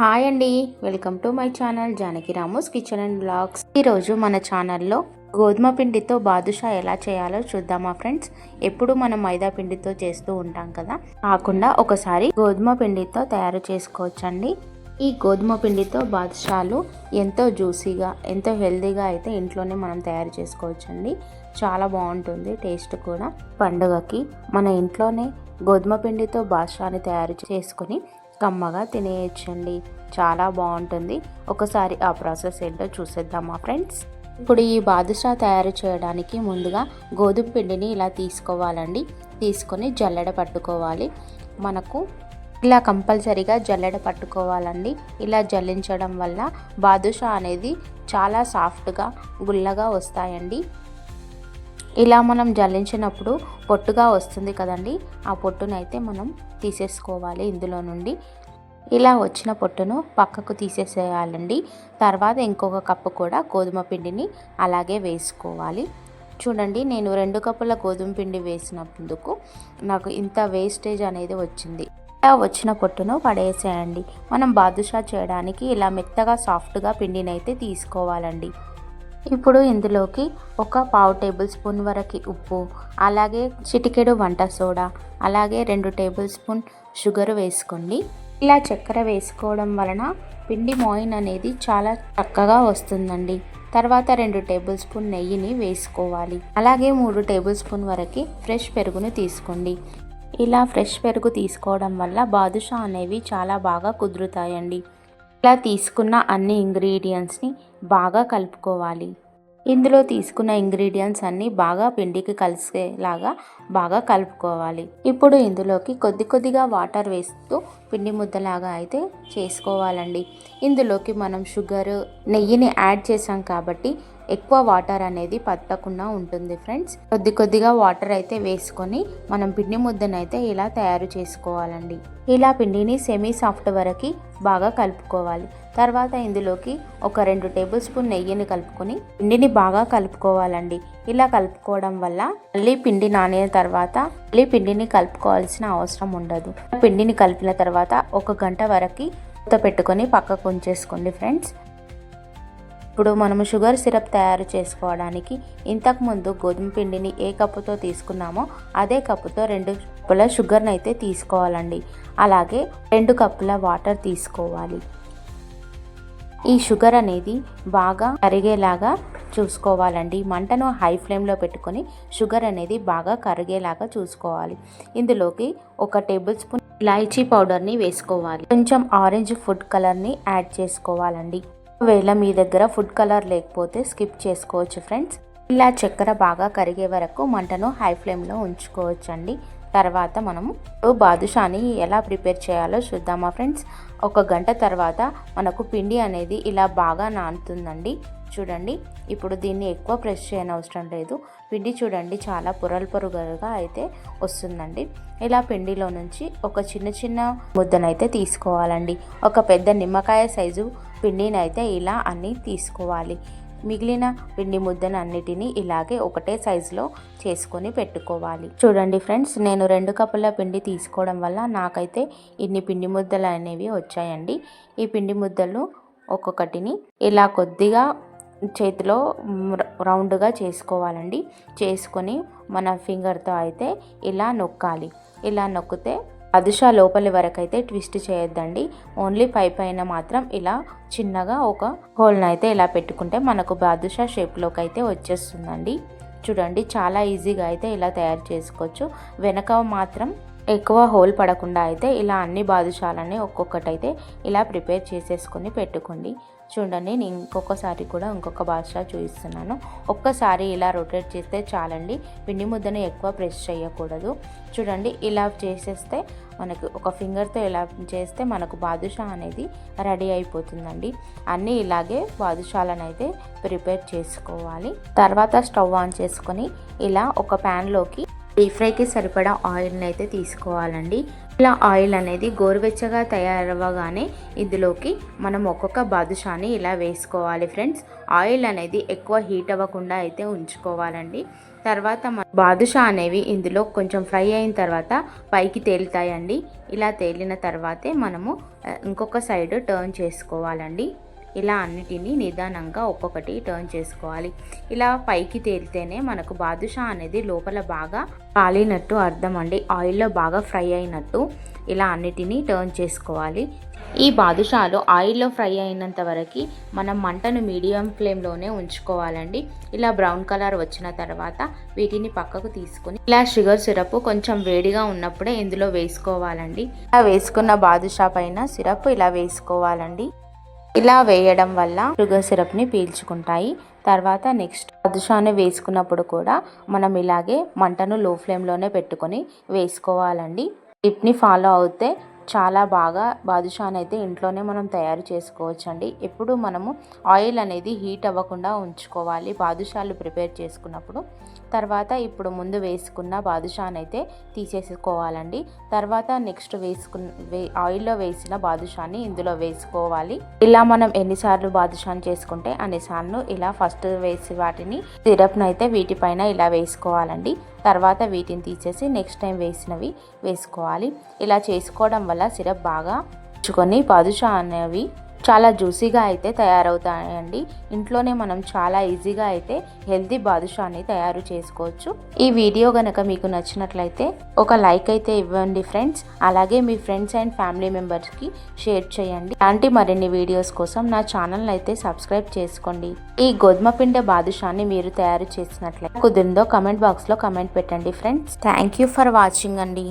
Hi అండి. Welcome to my channel Janaki Ramos kitchen and blogs. ఈరోజు మన ఛానల్లో గోధుమ పిండితో బాదుషా ఎలా చేయాలో చూద్దామా ఫ్రెండ్స్. ఎప్పుడు మనం మైదా పిండితో చేస్తూ ఉంటాం కదా. కాకుండా ఒకసారి గోధుమ పిండితో తయారు చేసుకోవచ్చండి. ఈ గోధుమ పిండితో బాదుషాలు ఎంతో జ్యూసీగా ఎంతో హెల్దీగా అయితే ఇంట్లోనే మనం తయారు చేసుకోవచ్చండి. చాలా బాగుంటుంది టేస్ట్ కూడా. పండుగకి మన ఇంట్లోనే గోధుమ పిండితో బాదుషాని తయారు చేసుకొని కమ్మగా తినేయచ్చండి. చాలా బాగుంటుంది. ఒకసారి ఆ ప్రాసెస్ ఏంటో చూసేద్దామా ఫ్రెండ్స్. ఇప్పుడు ఈ బాదుషా తయారు చేయడానికి ముందుగా గోధుమ పిండిని ఇలా తీసుకోవాలండి. తీసుకొని జల్లెడ పట్టుకోవాలి. మనకు ఇలా కంపల్సరీగా జల్లెడ పట్టుకోవాలండి. ఇలా జల్లించడం వల్ల బాదుషా అనేది చాలా సాఫ్ట్గా గుల్లగా వస్తాయండి. ఇలా మనం జల్లించినప్పుడు పొట్టుగా వస్తుంది కదండి. ఆ పొట్టునైతే మనం తీసేసుకోవాలి ఇందులో నుండి. ఇలా వచ్చిన పొట్టును పక్కకు తీసేసేయాలండి. తర్వాత ఇంకొక కప్పు కూడా గోధుమ పిండిని అలాగే వేసుకోవాలి. చూడండి నేను రెండు కప్పుల గోధుమ పిండి వేసినందుకు నాకు ఇంత వేస్టేజ్ అనేది వచ్చింది. ఇలా వచ్చిన పొట్టును పడేసేయండి. మనం బాదుషా చేయడానికి ఇలా మెత్తగా సాఫ్ట్గా పిండిని అయితే తీసుకోవాలండి. ఇప్పుడు ఇందులోకి ఒక పావు టేబుల్ స్పూన్ వరకు ఉప్పు అలాగే చిటికెడు వంట సోడా అలాగే రెండు టేబుల్ స్పూన్ షుగర్ వేసుకోండి. ఇలా చక్కెర వేసుకోవడం వలన పిండి మోయిన్ అనేది చాలా చక్కగా వస్తుందండి. తర్వాత రెండు టేబుల్ స్పూన్ నెయ్యిని వేసుకోవాలి. అలాగే మూడు టేబుల్ స్పూన్ వరకు ఫ్రెష్ పెరుగును తీసుకోండి. ఇలా ఫ్రెష్ పెరుగు తీసుకోవడం వల్ల బాదుషా అనేవి చాలా బాగా కుదురుతాయండి. ఇలా తీసుకున్న అన్ని ఇంగ్రీడియంట్స్ని బాగా కలుపుకోవాలి. ఇందులో తీసుకున్న ఇంగ్రీడియంట్స్ అన్నీ బాగా పిండికి కలిసేలాగా బాగా కలుపుకోవాలి. ఇప్పుడు ఇందులోకి కొద్ది కొద్దిగా వాటర్ వేస్తూ పిండి ముద్దలాగా అయితే చేసుకోవాలండి. ఇందులోకి మనం షుగర్ నెయ్యిని యాడ్ చేసాం కాబట్టి ఎక్కువ వాటర్ అనేది పట్టకుండా ఉంటుంది ఫ్రెండ్స్. కొద్ది కొద్దిగా వాటర్ అయితే వేసుకొని మనం పిండి ముద్దనైతే ఇలా తయారు చేసుకోవాలండి. ఇలా పిండిని సెమీ సాఫ్ట్ వరకు బాగా కలుపుకోవాలి. తర్వాత ఇందులోకి ఒక రెండు టేబుల్ స్పూన్ నెయ్యిని కలుపుకొని పిండిని బాగా కలుపుకోవాలండి. ఇలా కలుపుకోవడం వల్ల మళ్ళీ పిండి నానిన తర్వాత మళ్ళీ పిండిని కలుపుకోవాల్సిన అవసరం ఉండదు. పిండిని కలిపిన తర్వాత ఒక గంట వరకు పెట్టుకొని పక్కకు ఉంచేసుకోండి ఫ్రెండ్స్. ఇప్పుడు మనము షుగర్ సిరప్ తయారు చేసుకోవడానికి ఇంతకుముందు గోధుమ పిండిని ఏ కప్పుతో తీసుకున్నామో అదే కప్పుతో రెండు కప్పుల షుగర్ని అయితే తీసుకోవాలండి. అలాగే రెండు కప్పుల వాటర్ తీసుకోవాలి. ఈ షుగర్ అనేది బాగా కరిగేలాగా చూసుకోవాలండి. మంటను హై ఫ్లేమ్లో పెట్టుకొని షుగర్ అనేది బాగా కరిగేలాగా చూసుకోవాలి. ఇందులోకి ఒక టేబుల్ స్పూన్ ఇలాచీ పౌడర్ని వేసుకోవాలి. కొంచెం ఆరెంజ్ ఫుడ్ కలర్ని యాడ్ చేసుకోవాలండి. ఒకవేళ మీ దగ్గర ఫుడ్ కలర్ లేకపోతే స్కిప్ చేసుకోవచ్చు ఫ్రెండ్స్. ఇలా చక్కెర బాగా కరిగే వరకు మంటను హై ఫ్లేమ్లో ఉంచుకోవచ్చండి. తర్వాత మనము బాదుషాని ఎలా ప్రిపేర్ చేయాలో చూద్దామా ఫ్రెండ్స్. ఒక గంట తర్వాత మనకు పిండి అనేది ఇలా బాగా నానుతుందండి. చూడండి ఇప్పుడు దీన్ని ఎక్కువ ప్రెస్ చేయని అవసరం లేదు. పిండి చూడండి చాలా పొరలు పొరుగుగా అయితే వస్తుందండి. ఇలా పిండిలో నుంచి ఒక చిన్న చిన్న ముద్దనైతే తీసుకోవాలండి. ఒక పెద్ద నిమ్మకాయ సైజు పిండిని అయితే ఇలా అన్నీ తీసుకోవాలి. మిగిలిన పిండి ముద్దను అన్నిటినీ ఇలాగే ఒకటే సైజులో చేసుకొని పెట్టుకోవాలి. చూడండి ఫ్రెండ్స్ నేను రెండు కప్పుల పిండి తీసుకోవడం వల్ల నాకైతే ఇన్ని పిండి ముద్దలు అనేవి వచ్చాయండి. ఈ పిండి ముద్దలు ఒక్కొక్కటిని ఇలా కొద్దిగా చేతిలో రౌండ్గా చేసుకోవాలండి. చేసుకొని మన ఫింగర్తో అయితే ఇలా నొక్కాలి. ఇలా నొక్కితే అదుషా లోపలి వరకైతే ట్విస్ట్ చేయొద్దండి. ఓన్లీ పై పైన మాత్రం ఇలా చిన్నగా ఒక హోల్ని అయితే ఇలా పెట్టుకుంటే మనకు బాదుషా షేప్లోకి అయితే వచ్చేస్తుందండి. చూడండి చాలా ఈజీగా అయితే ఇలా తయారు చేసుకోవచ్చు. వెనక మాత్రం ఎక్కువ హోల్ పడకుండా అయితే ఇలా అన్ని బాదుషాలని ఒక్కొక్కటైతే ఇలా ప్రిపేర్ చేసేసుకొని పెట్టుకోండి. చూడండి నేను ఇంకొకసారి కూడా ఇంకొక బాదుషా చూపిస్తున్నాను. ఒక్కసారి ఇలా రొటేట్ చేస్తే చాలండి. పిండి ముద్దను ఎక్కువ ప్రెస్ చేయకూడదు. చూడండి ఇలా చేసేస్తే మనకు ఒక ఫింగర్తో ఇలా చేస్తే మనకు బాదుషా అనేది రెడీ అయిపోతుందండి. అన్నీ ఇలాగే బాదుషాలను అయితే ప్రిపేర్ చేసుకోవాలి. తర్వాత స్టవ్ ఆన్ చేసుకొని ఇలా ఒక ప్యాన్లోకి డీప్ ఫ్రైకి సరిపడా ఆయిల్ని అయితే తీసుకోవాలండి. ఇలా ఆయిల్ అనేది గోరువెచ్చగా తయారవ్వగానే ఇందులోకి మనం ఒక్కొక్క బాదుషాని ఇలా వేసుకోవాలి ఫ్రెండ్స్. ఆయిల్ అనేది ఎక్కువ హీట్ అవ్వకుండా అయితే ఉంచుకోవాలండి. తర్వాత బాదుషా అనేవి ఇందులో కొంచెం ఫ్రై అయిన తర్వాత పైకి తేలుతాయండి. ఇలా తేలిన తర్వాతే మనము ఇంకొక సైడ్ టర్న్ చేసుకోవాలండి. ఇలా అన్నిటినీ నిదానంగా ఒక్కొక్కటి టర్న్ చేసుకోవాలి. ఇలా పైకి తేలితేనే మనకు బాదుషా అనేది లోపల బాగా కాలినట్టు అర్థం అండి ఆయిల్లో బాగా ఫ్రై అయినట్టు ఇలా అన్నిటినీ టర్న్ చేసుకోవాలి. ఈ బాదుషాలు ఆయిల్లో ఫ్రై అయినంత వరకు మనం మంటను మీడియం ఫ్లేమ్లోనే ఉంచుకోవాలండి. ఇలా బ్రౌన్ కలర్ వచ్చిన తర్వాత వీటిని పక్కకు తీసుకుని ఇలా షుగర్ సిరప్ కొంచెం వేడిగా ఉన్నప్పుడే ఇందులో వేసుకోవాలండి. ఇలా వేసుకున్న బాదుషా పైన సిరప్ ఇలా వేసుకోవాలండి. ఇలా వేయడం వల్ల షుగర్ సిరప్ని పీల్చుకుంటాయి. తర్వాత నెక్స్ట్ అదుషాన్ని వేసుకున్నప్పుడు కూడా మనం ఇలాగే మంటను లో ఫ్లేమ్లోనే పెట్టుకొని వేసుకోవాలండి. టిప్ని ఫాలో అవుతే చాలా బాగా బాదుషాని అయితే ఇంట్లోనే మనం తయారు చేసుకోవచ్చండి. ఎప్పుడు మనము ఆయిల్ అనేది హీట్ అవ్వకుండా ఉంచుకోవాలి. బాదుషాలు ప్రిపేర్ చేసుకున్నప్పుడు తర్వాత ఇప్పుడు ముందు వేసుకున్న బాదుషాని అయితే తీసేసుకోవాలండి. తర్వాత నెక్స్ట్ వేసుకున్న వే ఆయిల్లో వేసిన బాదుషాని ఇందులో వేసుకోవాలి. ఇలా మనం ఎన్నిసార్లు బాదుషాన్ చేసుకుంటే అన్నిసార్లు ఇలా ఫస్ట్ వేసి వాటిని సిరప్ను అయితే వీటిపైన ఇలా వేసుకోవాలండి. తర్వాత వీటిని తీసేసి నెక్స్ట్ టైం వేసినవి వేసుకోవాలి. ఇలా చేసుకోవడం వల్ల సిరప్ బాగా ఉంచుకొని బాదుషా అనేవి చాలా జ్యూసీగా అయితే తయారవుతాయండి. ఇంట్లోనే మనం చాలా ఈజీగా అయితే హెల్తీ బాదుషాని తయారు చేసుకోవచ్చు. ఈ వీడియో కనుక మీకు నచ్చినట్లయితే ఒక లైక్ అయితే ఇవ్వండి ఫ్రెండ్స్. అలాగే మీ ఫ్రెండ్స్ అండ్ ఫ్యామిలీ మెంబర్స్కి షేర్ చేయండి. అలాంటి మరిన్ని వీడియోస్ కోసం నా ఛానల్ అయితే సబ్స్క్రైబ్ చేసుకోండి. ఈ గోధుమ పిండి బాదుషాని మీరు తయారు చేసినట్లయితే కుదిరిందో కమెంట్ బాక్స్లో కమెంట్ పెట్టండి friends. Thank you for watching అండి.